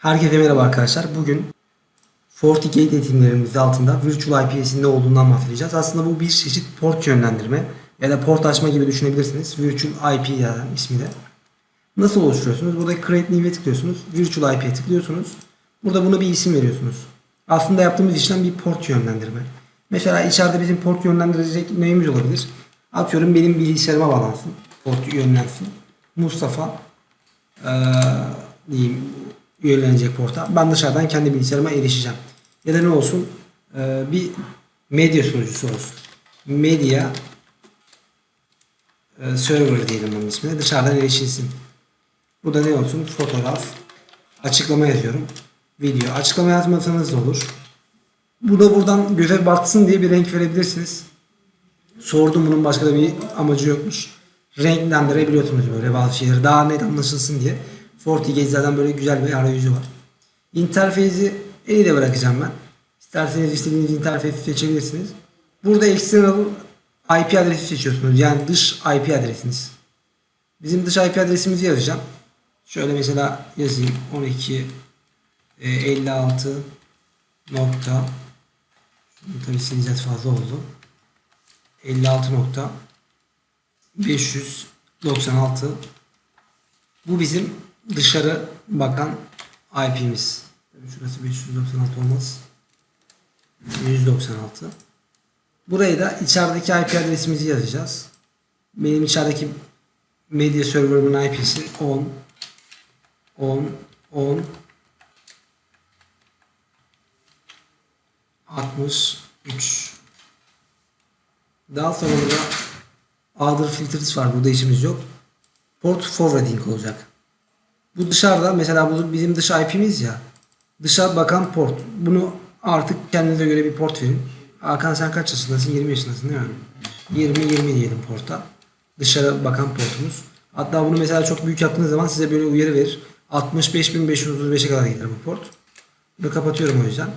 Herkese merhaba arkadaşlar. Bugün FortiGate eğitimlerimiz altında Virtual IPS'in ne olduğundan bahsedeceğiz. Aslında bu bir çeşit port yönlendirme ya da port açma gibi düşünebilirsiniz. Virtual IP yani ismi de. Nasıl oluşturuyorsunuz? Burada Create New'e tıklıyorsunuz. Virtual IP'ye tıklıyorsunuz. Burada buna bir isim veriyorsunuz. Aslında yaptığımız işlem bir port yönlendirme. Mesela içeride bizim port yönlendirecek neyimiz olabilir? Atıyorum benim bilgisayarıma bağlansın. Port yönlensin. Mustafa eee diyeyim yönlenecek porta. Ben dışarıdan kendi bilgisayarıma erişeceğim. Ya da ne olsun? Eee, bir medya sunucusu olsun. Medya eee, server diyelim bunun ismine. Dışarıdan erişilsin. Bu da ne olsun? Fotoğraf. Açıklama yazıyorum. Video. Açıklama yazmasanız da olur. Bu da buradan göze batsın diye bir renk verebilirsiniz. Sordum bunun başka da bir amacı yokmuş. Renklendirebiliyorsunuz böyle bazı şeyleri daha net anlaşılsın diye. FortiGate zaten böyle güzel bir arayüzü var. İnterfeysi eli de bırakacağım ben. İsterseniz istediğiniz interfeysi seçebilirsiniz. Burada external IP adresi seçiyorsunuz. Yani dış IP adresiniz. Bizim dış IP adresimizi yazacağım. Şöyle mesela yazayım. 12 e, 56 nokta Şunu tabii sileceğiz fazla oldu. 56 nokta 596 bu bizim dışarı bakan IP'miz. Şurası 596 olmaz. 196. Buraya da içerideki IP adresimizi yazacağız. Benim içerideki medya serverımın IP'si 10 10 10 63 Daha sonra burada other filters var. Burada işimiz yok. Port forwarding olacak. Bu dışarıda mesela bu bizim dış IP'miz ya. Dışa bakan port. Bunu artık kendinize göre bir port verin. Hakan sen kaç yaşındasın? 20 yaşındasın değil mi? 20-20 diyelim porta. Dışarı bakan portumuz. Hatta bunu mesela çok büyük yaptığınız zaman size böyle uyarı verir. 65.535'e kadar gelir bu port. Bunu kapatıyorum o yüzden.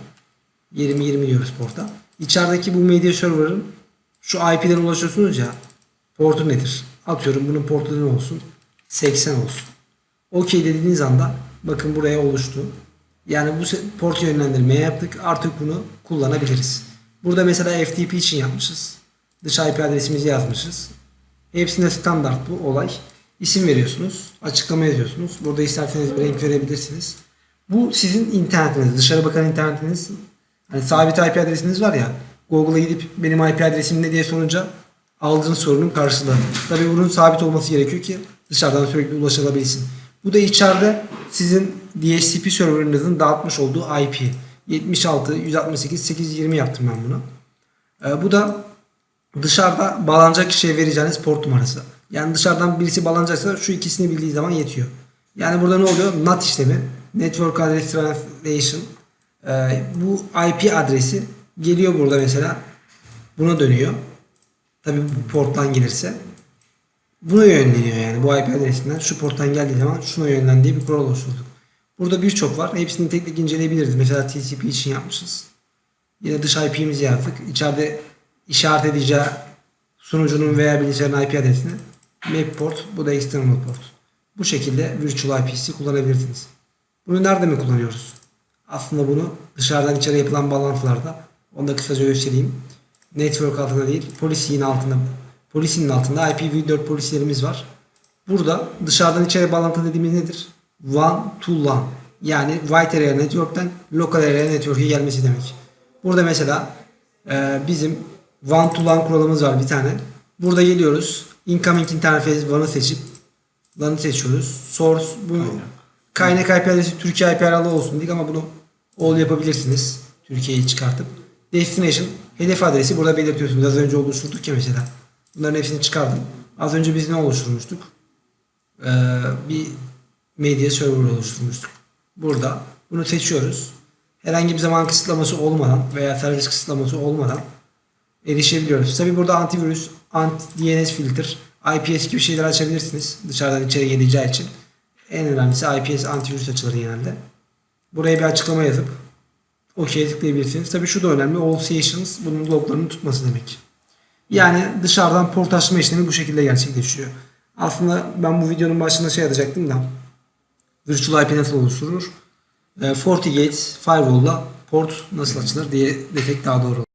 20-20 diyoruz porta. İçerideki bu medya server'ın şu IP'den ulaşıyorsunuz ya portu nedir? Atıyorum bunun portu ne olsun? 80 olsun. Okey dediğiniz anda bakın buraya oluştu. Yani bu se- port yönlendirmeye yaptık. Artık bunu kullanabiliriz. Burada mesela FTP için yapmışız. Dış IP adresimizi yazmışız. Hepsinde standart bu olay. İsim veriyorsunuz. Açıklama yazıyorsunuz. Burada isterseniz bir renk verebilirsiniz. Bu sizin internetiniz. Dışarı bakan internetiniz. Hani sabit IP adresiniz var ya. Google'a gidip benim IP adresim ne diye sorunca aldığın sorunun karşılığı. Tabii bunun sabit olması gerekiyor ki dışarıdan sürekli ulaşılabilsin. Bu da içeride sizin DHCP serverınızın dağıtmış olduğu IP. 76, 168, 820 yaptım ben bunu. Ee, bu da dışarıda bağlanacak kişiye vereceğiniz port numarası. Yani dışarıdan birisi bağlanacaksa şu ikisini bildiği zaman yetiyor. Yani burada ne oluyor? NAT işlemi, Network Address Translation. Ee, bu IP adresi geliyor burada mesela. Buna dönüyor. Tabi bu porttan gelirse. Buna yönleniyor yani bu IP adresinden. Şu porttan geldiği zaman şuna yönlen diye bir kural oluşturduk. Burada birçok var. Hepsini tek tek inceleyebiliriz. Mesela TCP için yapmışız. Yine dış IP'mizi yazdık. İçeride işaret edeceği sunucunun veya bilgisayarın IP adresini map port, bu da external port. Bu şekilde virtual IP'si kullanabilirsiniz. Bunu nerede mi kullanıyoruz? Aslında bunu dışarıdan içeri yapılan bağlantılarda onu da kısaca göstereyim. Network altında değil, policy'nin altında policy'nin altında IPv4 polisilerimiz var. Burada dışarıdan içeri bağlantı dediğimiz nedir? WAN to LAN. Yani White Area Network'ten Local Area Network'e gelmesi demek. Burada mesela e, bizim WAN to LAN kuralımız var bir tane. Burada geliyoruz. Incoming Interface WAN'ı seçip LAN'ı seçiyoruz. Source bu kaynak IP adresi Türkiye IP aralığı olsun dedik ama bunu all yapabilirsiniz. Türkiye'yi çıkartıp. Destination hedef adresi burada belirtiyorsunuz. Az önce oluşturduk ya mesela. Bunların hepsini çıkardım. Az önce biz ne oluşturmuştuk? Ee, bir medya server oluşturmuştuk. Burada bunu seçiyoruz. Herhangi bir zaman kısıtlaması olmadan veya servis kısıtlaması olmadan erişebiliyoruz. Tabi burada antivirüs, anti DNS filter, IPS gibi şeyler açabilirsiniz. Dışarıdan içeri geleceği için. En önemlisi IPS antivirüs açılır genelde. Buraya bir açıklama yazıp OK'ye tıklayabilirsiniz. Tabi şu da önemli. All sessions bunun loglarını tutması demek. Yani dışarıdan port açma işlemi bu şekilde gerçekleşiyor. Aslında ben bu videonun başında şey yazacaktım da Virtual IP nasıl oluşturur? e, FortiGate Firewall'la port nasıl açılır diye desek daha doğru.